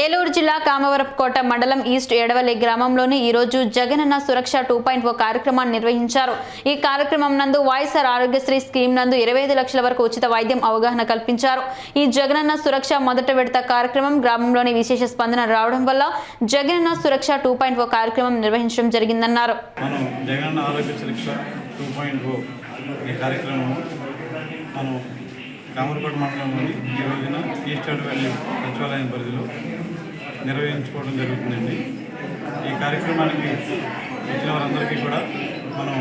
ఏలూరు జిల్లా కామవరపుకోట మండలం ఈస్ట్ ఎడవల్లి గ్రామంలోని ఈరోజు Jagananna Suraksha two point O కార్యక్రమాన్ని నిర్వహించారు. ఈ కార్యక్రమం నందు వైఎస్ఆర్ ఆరోగ్యశ్రీ స్కీమ్ నందు ఇరవై ఐదు లక్షల వరకు ఉచిత వైద్యం అవగాహన కల్పించారు. ఈ జగనన్న సురక్ష మొదట విడత కార్యక్రమం గ్రామంలోని విశేష స్పందన రావడం వల్ల Jagananna Suraksha two point O కార్యక్రమం నిర్వహించడం జరిగిందన్నారు. మనం కామరకోట మండలంలోని ఈ రోజున ఈస్టర్ వ్యాలీ సచివాలయం పరిధిలో నిర్వహించుకోవడం జరుగుతుందండి. ఈ కార్యక్రమానికి వచ్చిన వారందరికీ కూడా మనం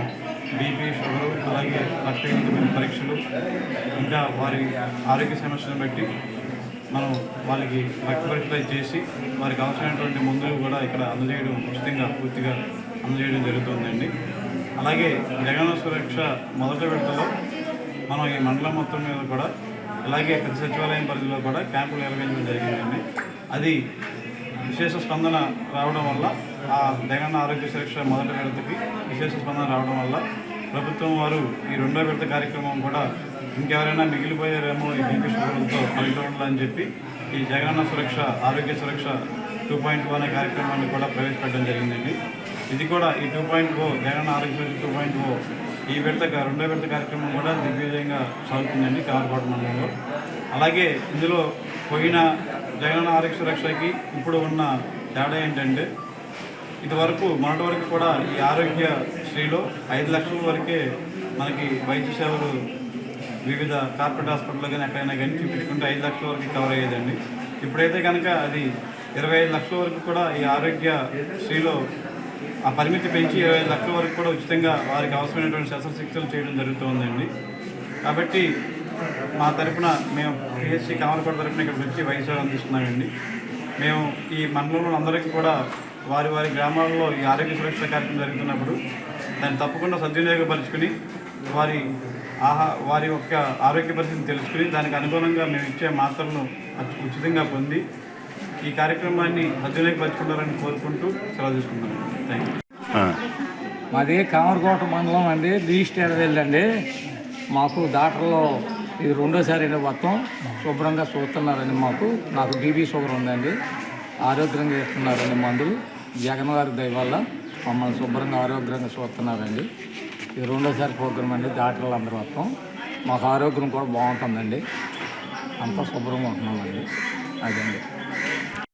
బీపీ షుగర్ అలాగే రక్తహీనతమైన పరీక్షలు ఇంకా వారి ఆరోగ్య సమస్యలను బట్టి మనం వాళ్ళకి రక్త పరీక్షలు చేసి వారికి అవసరమైనటువంటి మందులు కూడా ఇక్కడ అందజేయడం ఉచితంగా పూర్తిగా అందజేయడం జరుగుతుందండి. అలాగే జగన్ సురక్ష మొదటి విడతలో మనం ఈ మండలం మొత్తం మీద కూడా అలాగే అక్కడ సచివాలయం పరిధిలో కూడా క్యాంపులు నిర్వహించడం జరిగిందండి. అది విశేష స్పందన రావడం వల్ల ఆ జగన్ ఆరోగ్య సురక్ష మొదటి విడతకి విశేష స్పందన రావడం వల్ల ప్రభుత్వం వారు ఈ రెండో విడత కార్యక్రమం కూడా ఇంకెవరైనా మిగిలిపోయారేమో ఈ డెంగ్యూ షుగర్లతో పల్లెటూరులో అని చెప్పి ఈ జగనన్న సురక్ష ఆరోగ్య సురక్ష టూ పాయింట్ ఓ అనే కార్యక్రమాన్ని కూడా ప్రవేశపెట్టడం జరిగిందండి. ఇది కూడా ఈ టూ పాయింట్ ఓ జగన్ ఆరోగ్య సురక్ష టూ పాయింట్ ఓ ఈ విడత రెండో విడత కార్యక్రమం కూడా దిగ్విజయంగా సాగుతుందండి కామర్కోట మండలంలో. అలాగే ఇందులో పోయిన జగన్ ఆరోగ్య సురక్షకి ఇప్పుడు ఉన్న తేడా ఏంటంటే ఇదివరకు మొన్నటి వరకు కూడా ఈ ఆరోగ్య శ్రీలో ఐదు లక్షల వరకే మనకి వైద్య సేవలు వివిధ కార్పొరేట్ హాస్పిటల్లో కానీ ఎక్కడైనా కానీ చూపించుకుంటే ఐదు లక్షల వరకు కవర్ అయ్యేదండి. ఇప్పుడైతే కనుక అది ఇరవై ఐదు లక్షల వరకు కూడా ఈ ఆరోగ్య శ్రీలో ఆ పరిమితి పెంచి ఇరవై లక్షల వరకు కూడా ఉచితంగా వారికి అవసరమైనటువంటి శస్త్రచికిత్సలు చేయడం జరుగుతుందండి. కాబట్టి మా తరపున మేము పిహెచ్సి కామలకోట తరపున ఇక్కడికి వచ్చి వైద్య అందిస్తున్నామండి. మేము ఈ మండలంలో అందరికీ కూడా వారి వారి గ్రామాల్లో ఈ ఆరోగ్య సురక్ష కార్యక్రమం జరుగుతున్నప్పుడు దాన్ని తప్పకుండా సద్వినియోగపరుచుకుని వారి ఆహా వారి యొక్క ఆరోగ్య పరిస్థితిని తెలుసుకుని దానికి అనుగుణంగా మేము ఇచ్చే మాత్రలను ఉచితంగా పొంది ఈ కార్యక్రమాన్ని సద్వినియోగపరుచుకుంటారని కోరుకుంటూ సెలవు తీసుకుంటున్నాను. థ్యాంక్ యూ మాది కామరకోట మండలం అండి లీస్ట్ వెళ్ళండి. మాకు డాక్టర్లో ఇది రెండోసారి మొత్తం. శుభ్రంగా చూస్తున్నారండి మాకు. నాకు బీబీ షుగర్ ఉందండి. ఆరోగ్యంగా ఇస్తున్నారండి మందులు. జగన్ గారి దయ వల్ల మమ్మల్ని శుభ్రంగా ఆరోగ్యంగా చూస్తున్నారండి. ఇది రెండోసారి ప్రోగ్రామ్ అండి డాక్టర్లు అందరూ మొత్తం. మాకు ఆరోగ్యం కూడా బాగుంటుందండి. అంతా శుభ్రంగా ఉంటున్నామండి. అదండి.